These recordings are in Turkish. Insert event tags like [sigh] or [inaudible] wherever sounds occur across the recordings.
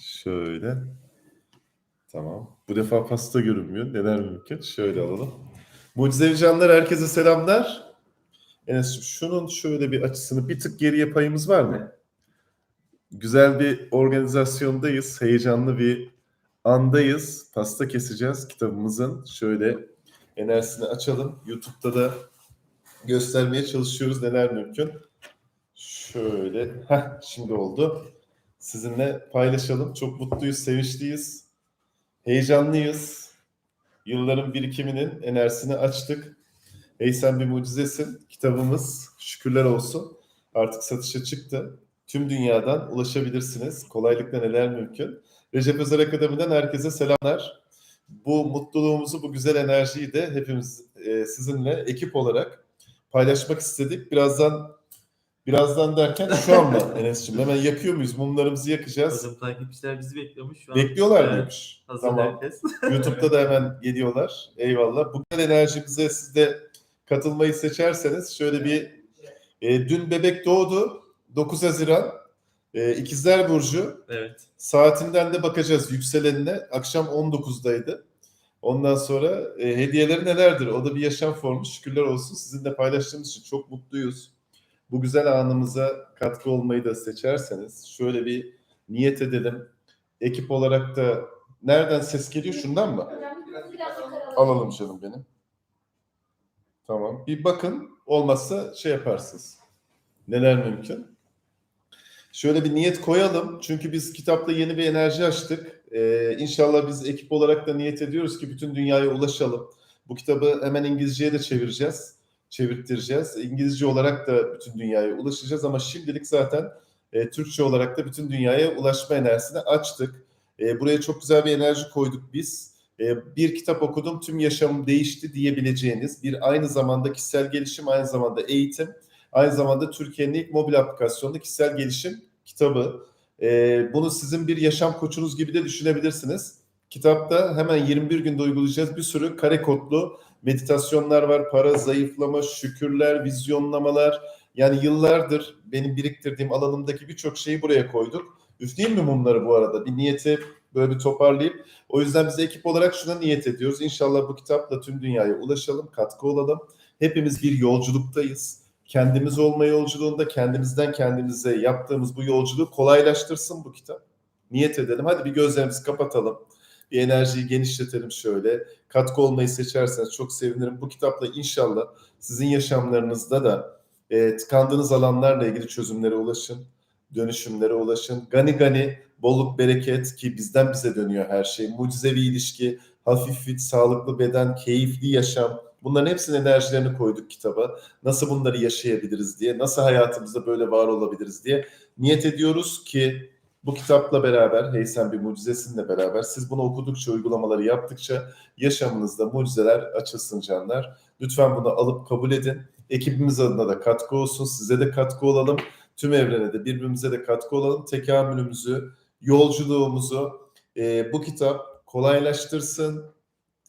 Şöyle. Tamam. Bu defa pasta görünmüyor. Neler mümkün? Şöyle alalım. Mucizevi canlar herkese selamlar. Enes şunun şöyle bir açısını bir tık geriye payımız var mı? Güzel bir organizasyondayız. Heyecanlı bir andayız. Pasta keseceğiz kitabımızın. Şöyle enerjisini açalım. YouTube'da da göstermeye çalışıyoruz neler mümkün. Şöyle. Heh, şimdi oldu. Sizinle paylaşalım. Çok mutluyuz, sevinçliyiz. Heyecanlıyız. Yılların birikiminin enerjisini açtık. Ey sen bir mucizesin. Kitabımız şükürler olsun. Artık satışa çıktı. Tüm dünyadan ulaşabilirsiniz. Kolaylıkla neler mümkün. Recep Özer Akademi'den herkese selamlar. Bu mutluluğumuzu, bu güzel enerjiyi de hepimiz e, sizinle ekip olarak paylaşmak istedik. Birazdan birazdan derken şu an mı Enes'ciğim? Hemen yakıyor muyuz? Mumlarımızı yakacağız. Hocam takipçiler bizi bekliyormuş şu an. Bekliyorlar Evet, mıymış? Hazır Tamam. herkes. [laughs] YouTube'da da hemen geliyorlar. Eyvallah. Bu güzel enerjimize siz de katılmayı seçerseniz şöyle bir e, dün bebek doğdu. 9 Haziran. E, İkizler Burcu. evet. Saatinden de bakacağız yükselenine. Akşam 19'daydı. Ondan sonra e, hediyeleri nelerdir? O da bir yaşam formu. Şükürler olsun. Sizinle paylaştığımız için çok mutluyuz. Bu güzel anımıza katkı olmayı da seçerseniz şöyle bir niyet edelim. Ekip olarak da nereden ses geliyor? Şundan mı? Alalım canım benim. Tamam. Bir bakın. Olmazsa şey yaparsınız. Neler mümkün? Şöyle bir niyet koyalım. Çünkü biz kitapta yeni bir enerji açtık. Ee, inşallah biz ekip olarak da niyet ediyoruz ki bütün dünyaya ulaşalım. Bu kitabı hemen İngilizceye de çevireceğiz. Çevirttireceğiz. İngilizce olarak da bütün dünyaya ulaşacağız ama şimdilik zaten e, Türkçe olarak da bütün dünyaya ulaşma enerjisini açtık. E, buraya çok güzel bir enerji koyduk biz. E, bir kitap okudum, tüm yaşamım değişti diyebileceğiniz bir aynı zamanda kişisel gelişim, aynı zamanda eğitim, aynı zamanda Türkiye'nin ilk mobil aplikasyonlu kişisel gelişim kitabı. E, bunu sizin bir yaşam koçunuz gibi de düşünebilirsiniz. Kitapta hemen 21 günde uygulayacağız bir sürü kare kodlu meditasyonlar var. Para, zayıflama, şükürler, vizyonlamalar. Yani yıllardır benim biriktirdiğim alanımdaki birçok şeyi buraya koyduk. Üfleyeyim mi mumları bu arada? Bir niyeti böyle bir toparlayıp. O yüzden biz ekip olarak şuna niyet ediyoruz. İnşallah bu kitapla tüm dünyaya ulaşalım, katkı olalım. Hepimiz bir yolculuktayız. Kendimiz olma yolculuğunda kendimizden kendimize yaptığımız bu yolculuğu kolaylaştırsın bu kitap. Niyet edelim. Hadi bir gözlerimizi kapatalım. Bir enerjiyi genişletelim şöyle. Katkı olmayı seçerseniz çok sevinirim. Bu kitapla inşallah sizin yaşamlarınızda da e, tıkandığınız alanlarla ilgili çözümlere ulaşın. Dönüşümlere ulaşın. Gani gani bolluk bereket ki bizden bize dönüyor her şey. Mucizevi ilişki, hafif fit, sağlıklı beden, keyifli yaşam. Bunların hepsinin enerjilerini koyduk kitaba. Nasıl bunları yaşayabiliriz diye, nasıl hayatımızda böyle var olabiliriz diye niyet ediyoruz ki bu kitapla beraber, Heysem bir mucizesinle beraber siz bunu okudukça, uygulamaları yaptıkça yaşamınızda mucizeler açılsın canlar. Lütfen bunu alıp kabul edin. Ekibimiz adına da katkı olsun, size de katkı olalım. Tüm evrene de birbirimize de katkı olalım. Tekamülümüzü, yolculuğumuzu e, bu kitap kolaylaştırsın,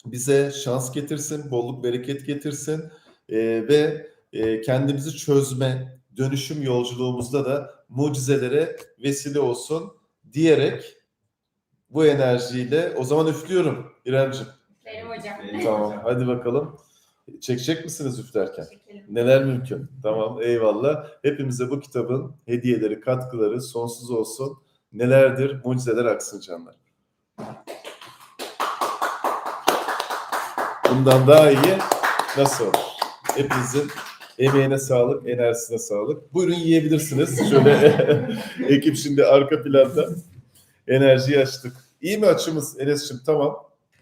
bize şans getirsin, bolluk bereket getirsin e, ve e, kendimizi çözme, dönüşüm yolculuğumuzda da mucizelere vesile olsun diyerek bu enerjiyle o zaman üflüyorum İremciğim. Benim hocam. Tamam hadi bakalım. Çekecek misiniz üflerken? Çekelim. Neler mümkün? Tamam eyvallah. Hepimize bu kitabın hediyeleri, katkıları sonsuz olsun. Nelerdir? Mucizeler aksın canlar. Bundan daha iyi nasıl olur? Hepinizin emeğine sağlık, enerjisine sağlık. Buyurun yiyebilirsiniz. Şöyle [laughs] ekip şimdi arka planda enerjiyi açtık. İyi mi açımız Enes'ciğim? Tamam.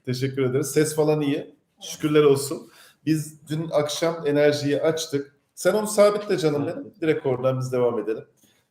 Teşekkür ederiz. Ses falan iyi. Şükürler olsun. Biz dün akşam enerjiyi açtık. Sen onu sabitle canım benim. Direkt oradan biz devam edelim.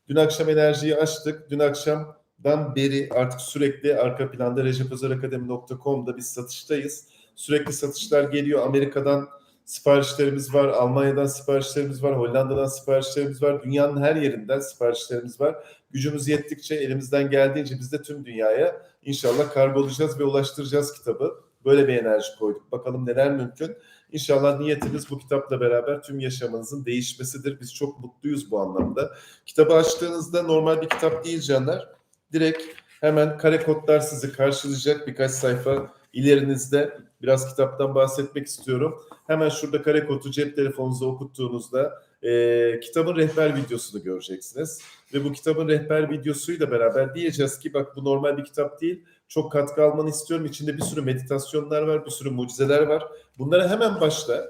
Dün akşam enerjiyi açtık. Dün akşamdan beri artık sürekli arka planda recepözerakademi.com'da biz satıştayız. Sürekli satışlar geliyor. Amerika'dan siparişlerimiz var. Almanya'dan siparişlerimiz var. Hollanda'dan siparişlerimiz var. Dünyanın her yerinden siparişlerimiz var. Gücümüz yettikçe elimizden geldiğince biz de tüm dünyaya inşallah kargolayacağız ve ulaştıracağız kitabı. Böyle bir enerji koyduk. Bakalım neler mümkün. İnşallah niyetimiz bu kitapla beraber tüm yaşamınızın değişmesidir. Biz çok mutluyuz bu anlamda. Kitabı açtığınızda normal bir kitap değil canlar. Direkt Hemen kare kodlar sizi karşılayacak birkaç sayfa ilerinizde. Biraz kitaptan bahsetmek istiyorum. Hemen şurada kare kodu cep telefonunuza okuttuğunuzda e, kitabın rehber videosunu göreceksiniz. Ve bu kitabın rehber videosuyla beraber diyeceğiz ki bak bu normal bir kitap değil. Çok katkı almanı istiyorum. İçinde bir sürü meditasyonlar var, bir sürü mucizeler var. Bunlara hemen başla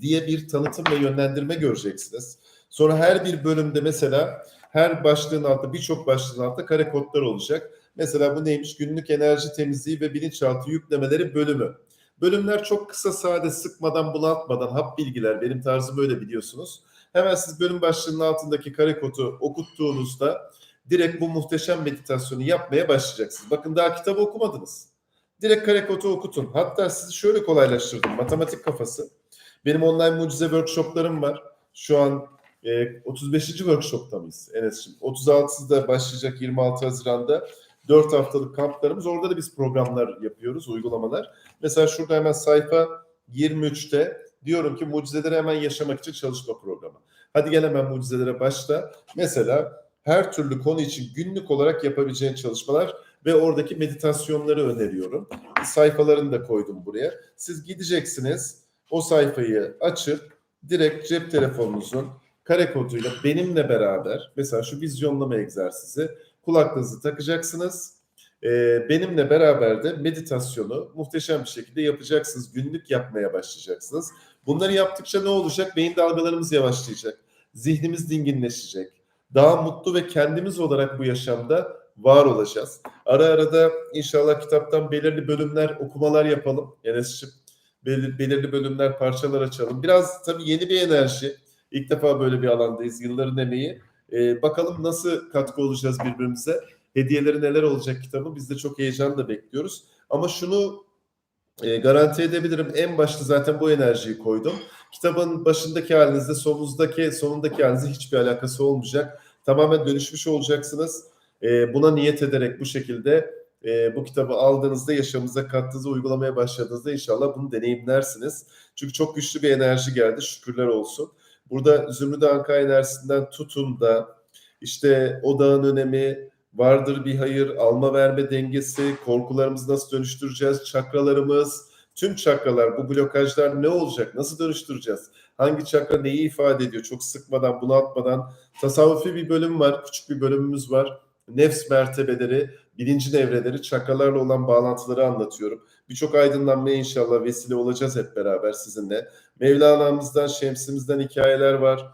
diye bir tanıtım ve yönlendirme göreceksiniz. Sonra her bir bölümde mesela her başlığın altında birçok başlığın altında kare kodlar olacak. Mesela bu neymiş? Günlük enerji temizliği ve bilinçaltı yüklemeleri bölümü. Bölümler çok kısa, sade, sıkmadan, bunaltmadan, hap bilgiler. Benim tarzım böyle biliyorsunuz. Hemen siz bölüm başlığının altındaki kare kodu okuttuğunuzda direkt bu muhteşem meditasyonu yapmaya başlayacaksınız. Bakın daha kitabı okumadınız. Direkt kare kodu okutun. Hatta sizi şöyle kolaylaştırdım. Matematik kafası. Benim online mucize workshoplarım var. Şu an e, 35. workshopta mıyız Enes'ciğim? 36'da başlayacak 26 Haziran'da 4 haftalık kamplarımız. Orada da biz programlar yapıyoruz, uygulamalar. Mesela şurada hemen sayfa 23'te diyorum ki mucizeleri hemen yaşamak için çalışma programı. Hadi gel hemen mucizelere başla. Mesela her türlü konu için günlük olarak yapabileceğin çalışmalar ve oradaki meditasyonları öneriyorum. Sayfalarını da koydum buraya. Siz gideceksiniz o sayfayı açıp direkt cep telefonunuzun kare koduyla benimle beraber mesela şu vizyonlama egzersizi kulaklığınızı takacaksınız. Ee, benimle beraber de meditasyonu muhteşem bir şekilde yapacaksınız. Günlük yapmaya başlayacaksınız. Bunları yaptıkça ne olacak? Beyin dalgalarımız yavaşlayacak. Zihnimiz dinginleşecek. Daha mutlu ve kendimiz olarak bu yaşamda var olacağız. Ara ara da inşallah kitaptan belirli bölümler, okumalar yapalım. Enes'ciğim belirli, belirli bölümler, parçalar açalım. Biraz tabii yeni bir enerji. İlk defa böyle bir alandayız. Yılların emeği. Ee, bakalım nasıl katkı olacağız birbirimize. Hediyeleri neler olacak kitabı biz de çok heyecanla bekliyoruz. Ama şunu e, garanti edebilirim. En başta zaten bu enerjiyi koydum. Kitabın başındaki halinizde sonunuzdaki sonundaki halinizde hiçbir alakası olmayacak. Tamamen dönüşmüş olacaksınız. E, buna niyet ederek bu şekilde e, bu kitabı aldığınızda yaşamınıza kattığınızda uygulamaya başladığınızda inşallah bunu deneyimlersiniz. Çünkü çok güçlü bir enerji geldi şükürler olsun. Burada Zümrüt Anka enerjisinden tutun da işte odağın önemi, vardır bir hayır, alma verme dengesi, korkularımızı nasıl dönüştüreceğiz, çakralarımız, tüm çakralar, bu blokajlar ne olacak, nasıl dönüştüreceğiz? Hangi çakra neyi ifade ediyor? Çok sıkmadan, bunaltmadan. Tasavvufi bir bölüm var, küçük bir bölümümüz var. Nefs mertebeleri, bilinci devreleri, çakralarla olan bağlantıları anlatıyorum. Birçok aydınlanmaya inşallah vesile olacağız hep beraber sizinle. Mevlana'mızdan, Şems'imizden hikayeler var.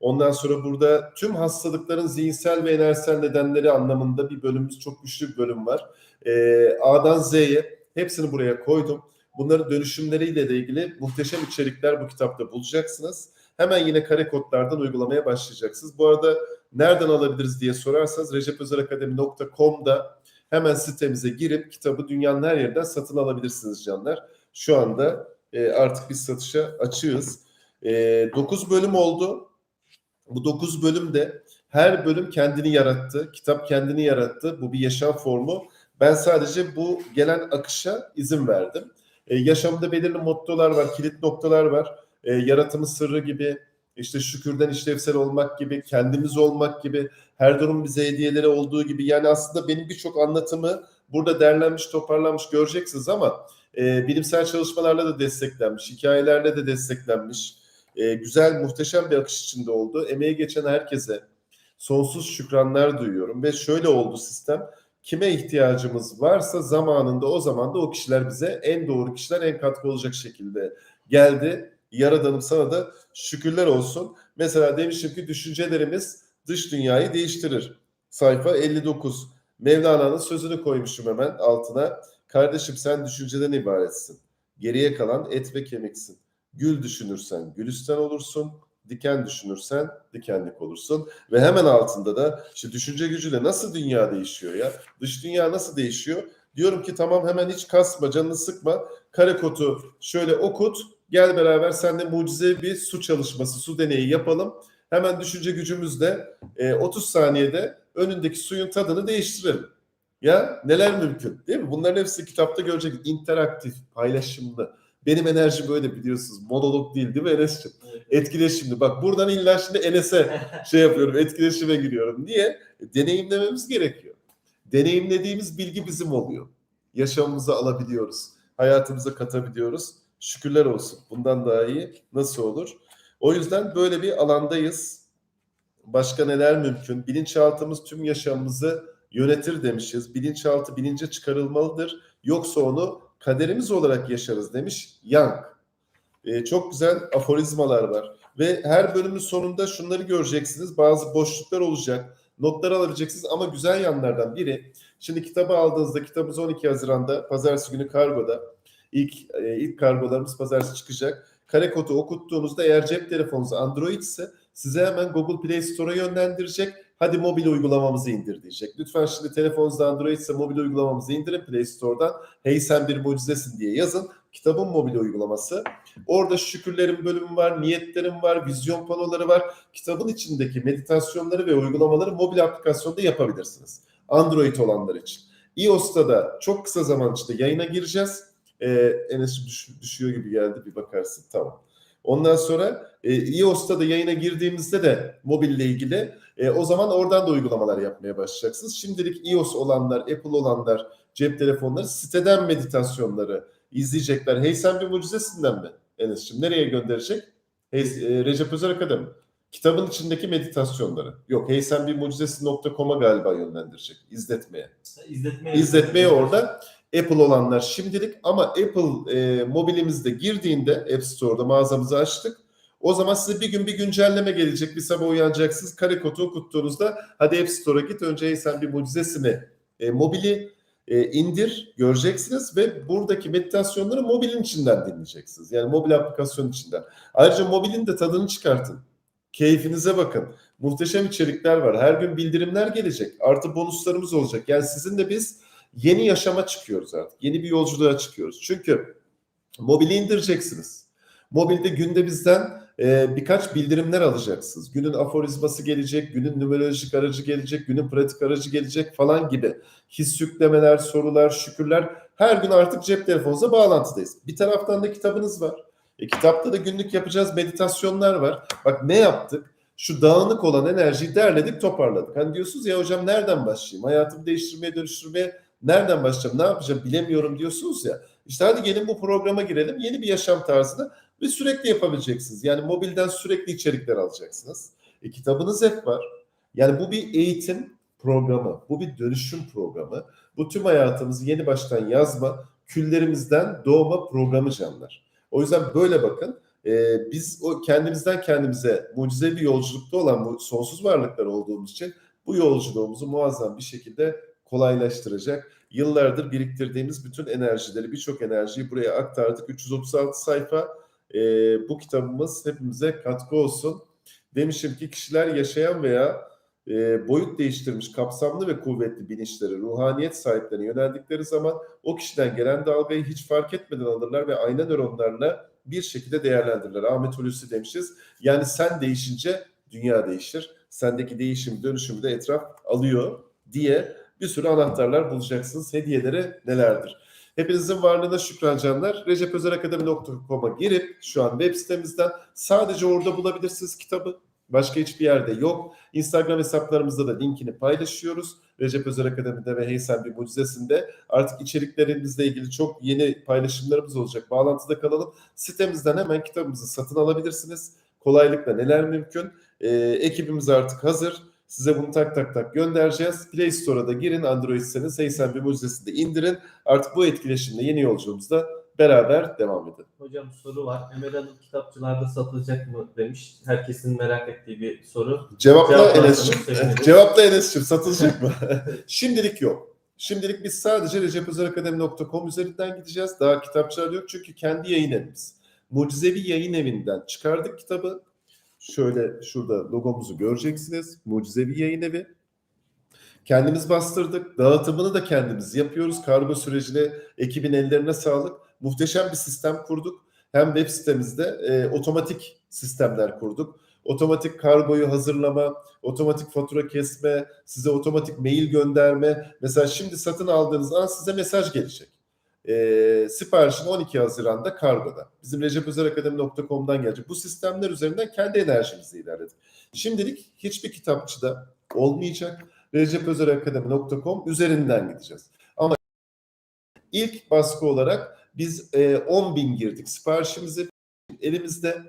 Ondan sonra burada tüm hastalıkların zihinsel ve enerjisel nedenleri anlamında bir bölümümüz, çok güçlü bir bölüm var. Ee, A'dan Z'ye hepsini buraya koydum. Bunların dönüşümleriyle de ilgili muhteşem içerikler bu kitapta bulacaksınız. Hemen yine kare kodlardan uygulamaya başlayacaksınız. Bu arada nereden alabiliriz diye sorarsanız recepözerakademi.com'da hemen sitemize girip kitabı dünyanın her yerinden satın alabilirsiniz canlar. Şu anda e, artık biz satışa açığız. E, 9 bölüm oldu. Bu 9 bölümde her bölüm kendini yarattı. Kitap kendini yarattı. Bu bir yaşam formu. Ben sadece bu gelen akışa izin verdim. E, yaşamda belirli mottolar var, kilit noktalar var. E, yaratımı sırrı gibi, işte şükürden işlevsel olmak gibi, kendimiz olmak gibi, her durum bize hediyeleri olduğu gibi. Yani aslında benim birçok anlatımı burada derlenmiş, toparlanmış göreceksiniz ama e, bilimsel çalışmalarla da desteklenmiş, hikayelerle de desteklenmiş. E, güzel, muhteşem bir akış içinde oldu. Emeği geçen herkese sonsuz şükranlar duyuyorum ve şöyle oldu sistem. Kime ihtiyacımız varsa zamanında o zaman da o kişiler bize en doğru kişiler en katkı olacak şekilde geldi. Yaradanım sana da şükürler olsun. Mesela demişim ki düşüncelerimiz dış dünyayı değiştirir. Sayfa 59. Mevlana'nın sözünü koymuşum hemen altına. Kardeşim sen düşünceden ibaretsin. Geriye kalan et ve kemiksin. Gül düşünürsen gülistan olursun. Diken düşünürsen dikenlik olursun. Ve hemen altında da işte düşünce gücüyle nasıl dünya değişiyor ya? Dış dünya nasıl değişiyor? Diyorum ki tamam hemen hiç kasma, canını sıkma. Kare kodu şöyle okut. Gel beraber seninle mucize bir su çalışması, su deneyi yapalım. Hemen düşünce gücümüzle e, 30 saniyede önündeki suyun tadını değiştirelim. Ya neler mümkün değil mi? Bunların hepsi kitapta görecek. interaktif, paylaşımlı. Benim enerjim böyle biliyorsunuz. Monolog değil değil mi Enes'ciğim? Evet. Etkileşimli. Bak buradan illa şimdi Enes'e [laughs] şey yapıyorum. Etkileşime giriyorum. Niye? E, deneyimlememiz gerekiyor. deneyimlediğimiz bilgi bizim oluyor. Yaşamımıza alabiliyoruz. Hayatımıza katabiliyoruz. Şükürler olsun. Bundan daha iyi nasıl olur? O yüzden böyle bir alandayız. Başka neler mümkün? Bilinçaltımız tüm yaşamımızı yönetir demişiz. Bilinçaltı bilince çıkarılmalıdır. Yoksa onu kaderimiz olarak yaşarız demiş Young. Ee, çok güzel aforizmalar var. Ve her bölümün sonunda şunları göreceksiniz. Bazı boşluklar olacak. Notlar alabileceksiniz ama güzel yanlardan biri. Şimdi kitabı aldığınızda kitabımız 12 Haziran'da pazartesi günü kargoda. İlk, e, ilk kargolarımız pazartesi çıkacak. Kare kodu okuttuğunuzda eğer cep telefonunuz Android ise size hemen Google Play Store'a yönlendirecek. Hadi mobil uygulamamızı indir diyecek. Lütfen şimdi telefonunuzda Android ise mobil uygulamamızı indirin Play Store'dan. Hey sen bir mucizesin diye yazın. Kitabın mobil uygulaması. Orada şükürlerin bölümü var, niyetlerim var, vizyon panoları var. Kitabın içindeki meditasyonları ve uygulamaları mobil aplikasyonda yapabilirsiniz. Android olanlar için. iOS'ta da çok kısa zaman içinde yayına gireceğiz. Ee, Enes düş- düşüyor gibi geldi bir bakarsın. Tamam. Ondan sonra e, iOS'ta da yayına girdiğimizde de mobille ilgili e, o zaman oradan da uygulamalar yapmaya başlayacaksınız. Şimdilik iOS olanlar, Apple olanlar, cep telefonları siteden meditasyonları izleyecekler. Hey sen bir mucizesinden mi Enes'ciğim? Nereye gönderecek? Hey, e, Recep Özer Akademi. Kitabın içindeki meditasyonları. Yok hey sen bir mucizesin.com'a galiba yönlendirecek izletmeye. İzletmeye, İzletmeye orada Apple olanlar şimdilik ama Apple e, mobilimizde girdiğinde App Store'da mağazamızı açtık. O zaman size bir gün bir güncelleme gelecek. Bir sabah uyanacaksınız. Kare kodu okuttuğunuzda hadi App Store'a git. Önce "Hey, sen bir mucizesini e, mobili e, indir göreceksiniz ve buradaki meditasyonları mobilin içinden dinleyeceksiniz. Yani mobil aplikasyon içinden. Ayrıca mobilin de tadını çıkartın. Keyfinize bakın. Muhteşem içerikler var. Her gün bildirimler gelecek. Artı bonuslarımız olacak. Yani sizinle biz yeni yaşama çıkıyoruz artık. Yeni bir yolculuğa çıkıyoruz. Çünkü mobili indireceksiniz. Mobilde günde bizden e, birkaç bildirimler alacaksınız. Günün aforizması gelecek, günün numerolojik aracı gelecek, günün pratik aracı gelecek falan gibi. His yüklemeler, sorular, şükürler her gün artık cep telefonunuza bağlantıdayız. Bir taraftan da kitabınız var. E, kitapta da günlük yapacağız meditasyonlar var. Bak ne yaptık? Şu dağınık olan enerjiyi derledik, toparladık. Hani diyorsunuz ya hocam nereden başlayayım? Hayatımı değiştirmeye, dönüştürmeye nereden başlayacağım? Ne yapacağım? Bilemiyorum diyorsunuz ya. İşte hadi gelin bu programa girelim. Yeni bir yaşam tarzını ve sürekli yapabileceksiniz. Yani mobilden sürekli içerikler alacaksınız. E, kitabınız hep var. Yani bu bir eğitim programı. Bu bir dönüşüm programı. Bu tüm hayatımızı yeni baştan yazma, küllerimizden doğma programı canlar. O yüzden böyle bakın. Ee, biz o kendimizden kendimize mucize bir yolculukta olan bu sonsuz varlıklar olduğumuz için bu yolculuğumuzu muazzam bir şekilde kolaylaştıracak. Yıllardır biriktirdiğimiz bütün enerjileri, birçok enerjiyi buraya aktardık. 336 sayfa. Ee, bu kitabımız hepimize katkı olsun. Demişim ki kişiler yaşayan veya e, boyut değiştirmiş kapsamlı ve kuvvetli bilinçleri, ruhaniyet sahiplerine yöneldikleri zaman o kişiden gelen dalgayı hiç fark etmeden alırlar ve ayna nöronlarla bir şekilde değerlendirirler. Ahmet Hulusi demişiz. Yani sen değişince dünya değişir. Sendeki değişim, dönüşümü de etraf alıyor diye bir sürü anahtarlar bulacaksınız. Hediyeleri nelerdir? Hepinizin varlığına şükran canlar. recepözerakademi.com'a girip şu an web sitemizden sadece orada bulabilirsiniz kitabı. Başka hiçbir yerde yok. Instagram hesaplarımızda da linkini paylaşıyoruz. Recep Özer Akademi'de ve Heysel bir Mucizesi'nde artık içeriklerimizle ilgili çok yeni paylaşımlarımız olacak. Bağlantıda kalalım. Sitemizden hemen kitabımızı satın alabilirsiniz. Kolaylıkla neler mümkün. Ee, ekibimiz artık hazır. Size bunu tak tak tak göndereceğiz. Play Store'a da girin. Android'seniz Heysel bir Mucizesi'nde indirin. Artık bu etkileşimle yeni yolculuğumuzda beraber devam edelim. Hocam soru var. Emel Hanım kitapçılarda satılacak mı demiş. Herkesin merak ettiği bir soru. Cevapla Enes'ciğim. [laughs] Cevapla Enes'ciğim. Satılacak mı? [laughs] Şimdilik yok. Şimdilik biz sadece recepözerakademi.com üzerinden gideceğiz. Daha kitapçılar yok çünkü kendi yayın evimiz. Mucizevi Yayın Evi'nden çıkardık kitabı. Şöyle şurada logomuzu göreceksiniz. Mucizevi Yayın Evi. Kendimiz bastırdık. Dağıtımını da kendimiz yapıyoruz. Kargo sürecine ekibin ellerine sağlık. Muhteşem bir sistem kurduk. Hem web sitemizde e, otomatik sistemler kurduk. Otomatik kargoyu hazırlama, otomatik fatura kesme, size otomatik mail gönderme. Mesela şimdi satın aldığınız an size mesaj gelecek. E, siparişin 12 Haziran'da kargoda. Bizim recepözerakademi.com'dan gelecek. Bu sistemler üzerinden kendi enerjimizi ilerledik. Şimdilik hiçbir kitapçıda olmayacak. recepözerakademi.com üzerinden gideceğiz. Ama ilk baskı olarak biz e, 10 bin girdik siparişimizi elimizde.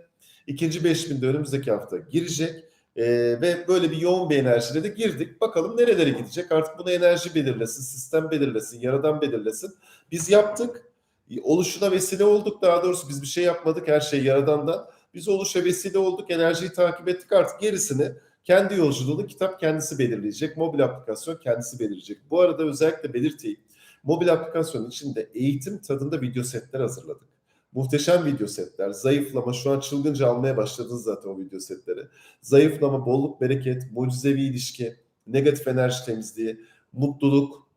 İkinci 5 bin de önümüzdeki hafta girecek. E, ve böyle bir yoğun bir enerjiyle de girdik. Bakalım nerelere gidecek. Artık bunu enerji belirlesin, sistem belirlesin, yaradan belirlesin. Biz yaptık. Oluşuna vesile olduk. Daha doğrusu biz bir şey yapmadık. Her şey yaradandan. Biz oluşa vesile olduk. Enerjiyi takip ettik. Artık gerisini kendi yolculuğunu kitap kendisi belirleyecek. Mobil aplikasyon kendisi belirleyecek. Bu arada özellikle belirteyim. Mobil aplikasyonun içinde eğitim tadında video setler hazırladık. Muhteşem video setler. Zayıflama şu an çılgınca almaya başladınız zaten o video setleri. Zayıflama, bolluk, bereket, mucizevi ilişki, negatif enerji temizliği, mutluluk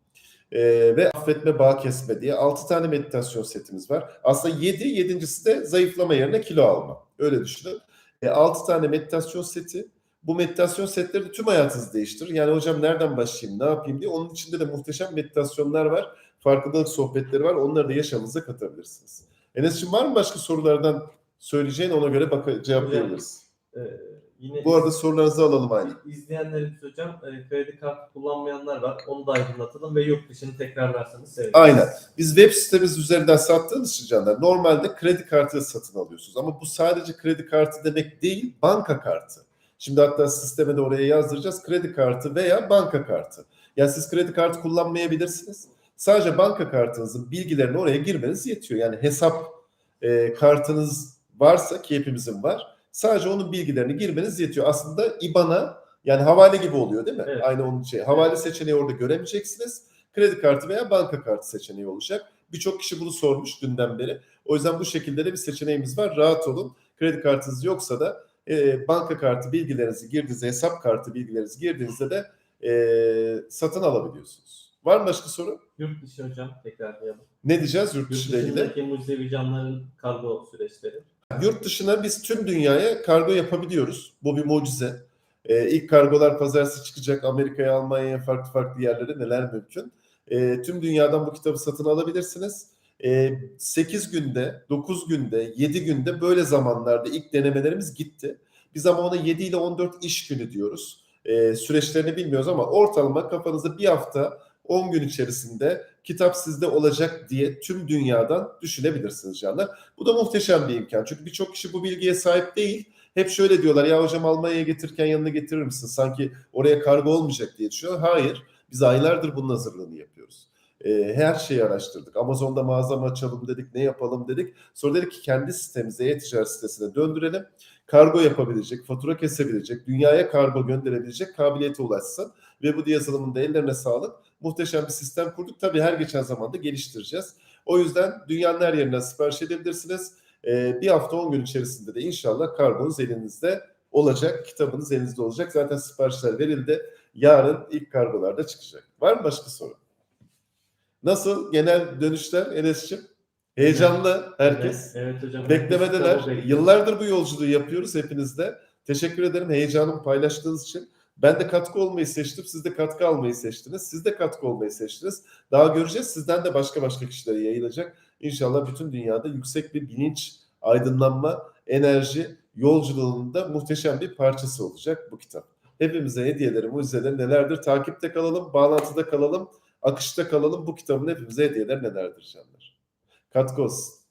e, ve affetme, bağ kesme diye 6 tane meditasyon setimiz var. Aslında 7, yedincisi de zayıflama yerine kilo alma. Öyle düşünün. E, 6 tane meditasyon seti. Bu meditasyon setleri de tüm hayatınızı değiştirir. Yani hocam nereden başlayayım, ne yapayım diye. Onun içinde de muhteşem meditasyonlar var. Farkındalık sohbetleri var. Onları da yaşamınıza katabilirsiniz. Enes'cim var mı başka sorulardan söyleyeceğin ona göre bak cevaplayabiliriz. Ee, yine Bu arada sorularınızı alalım aynı. izleyenlerimiz hocam e, kredi kartı kullanmayanlar var. Onu da aydınlatalım ve yurt dışını tekrarlarsanız seviniriz. Aynen. Biz web sitemiz üzerinden sattığımız için canlar normalde kredi kartı satın alıyorsunuz. Ama bu sadece kredi kartı demek değil, banka kartı. Şimdi hatta sisteme de oraya yazdıracağız. Kredi kartı veya banka kartı. Yani siz kredi kartı kullanmayabilirsiniz. Sadece banka kartınızın bilgilerini oraya girmeniz yetiyor. Yani hesap e, kartınız varsa ki hepimizin var. Sadece onun bilgilerini girmeniz yetiyor. Aslında IBAN'a yani havale gibi oluyor değil mi? Evet. Aynı onun şey. Havale seçeneği orada göremeyeceksiniz. Kredi kartı veya banka kartı seçeneği olacak. Birçok kişi bunu sormuş dünden beri. O yüzden bu şekilde de bir seçeneğimiz var. Rahat olun. Kredi kartınız yoksa da e, banka kartı bilgilerinizi girdiğinizde, hesap kartı bilgilerinizi girdiğinizde de e, satın alabiliyorsunuz. Var mı başka soru? Yurt dışı hocam tekrarlayalım. Ne diyeceğiz yurt Yurt dışı ile ilgili? dışındaki mucizevi canların kargo süreçleri. Yurt dışına biz tüm dünyaya kargo yapabiliyoruz. Bu bir mucize. Ee, ilk kargolar pazartesi çıkacak. Amerika'ya, Almanya'ya, farklı farklı yerlere neler mümkün. Ee, tüm dünyadan bu kitabı satın alabilirsiniz. Ee, 8 günde, 9 günde, 7 günde böyle zamanlarda ilk denemelerimiz gitti. Biz ama ona 7 ile 14 iş günü diyoruz. Ee, süreçlerini bilmiyoruz ama ortalama kafanızda bir hafta 10 gün içerisinde kitap sizde olacak diye tüm dünyadan düşünebilirsiniz canlar. Bu da muhteşem bir imkan. Çünkü birçok kişi bu bilgiye sahip değil. Hep şöyle diyorlar ya hocam Almanya'ya getirirken yanına getirir misin? Sanki oraya kargo olmayacak diye düşünüyor. Hayır. Biz aylardır bunun hazırlığını yapıyoruz. Ee, her şeyi araştırdık. Amazon'da mağaza mı açalım dedik, ne yapalım dedik. Sonra dedik ki kendi sitemize, e-ticaret sitesine döndürelim. Kargo yapabilecek, fatura kesebilecek, dünyaya kargo gönderebilecek kabiliyete ulaşsın. Ve bu yazılımın da ellerine sağlık. Muhteşem bir sistem kurduk. Tabii her geçen zamanda geliştireceğiz. O yüzden dünyanın her yerinden sipariş edebilirsiniz. Ee, bir hafta 10 gün içerisinde de inşallah karbonuz elinizde olacak. Kitabınız elinizde olacak. Zaten siparişler verildi. Yarın ilk kargolarda çıkacak. Var mı başka soru? Nasıl genel dönüşler Enes'ciğim? Heyecanlı herkes. Evet, evet hocam. Beklemedeler. Yıllardır bu yolculuğu yapıyoruz hepinizde. Teşekkür ederim heyecanımı paylaştığınız için. Ben de katkı olmayı seçtim. Siz de katkı almayı seçtiniz. Siz de katkı olmayı seçtiniz. Daha göreceğiz. Sizden de başka başka kişilere yayılacak. İnşallah bütün dünyada yüksek bir bilinç, aydınlanma, enerji yolculuğunda muhteşem bir parçası olacak bu kitap. Hepimize hediyeleri, mucizeleri nelerdir? Takipte kalalım, bağlantıda kalalım, akışta kalalım. Bu kitabın hepimize hediyeleri nelerdir canlar? Katkı olsun.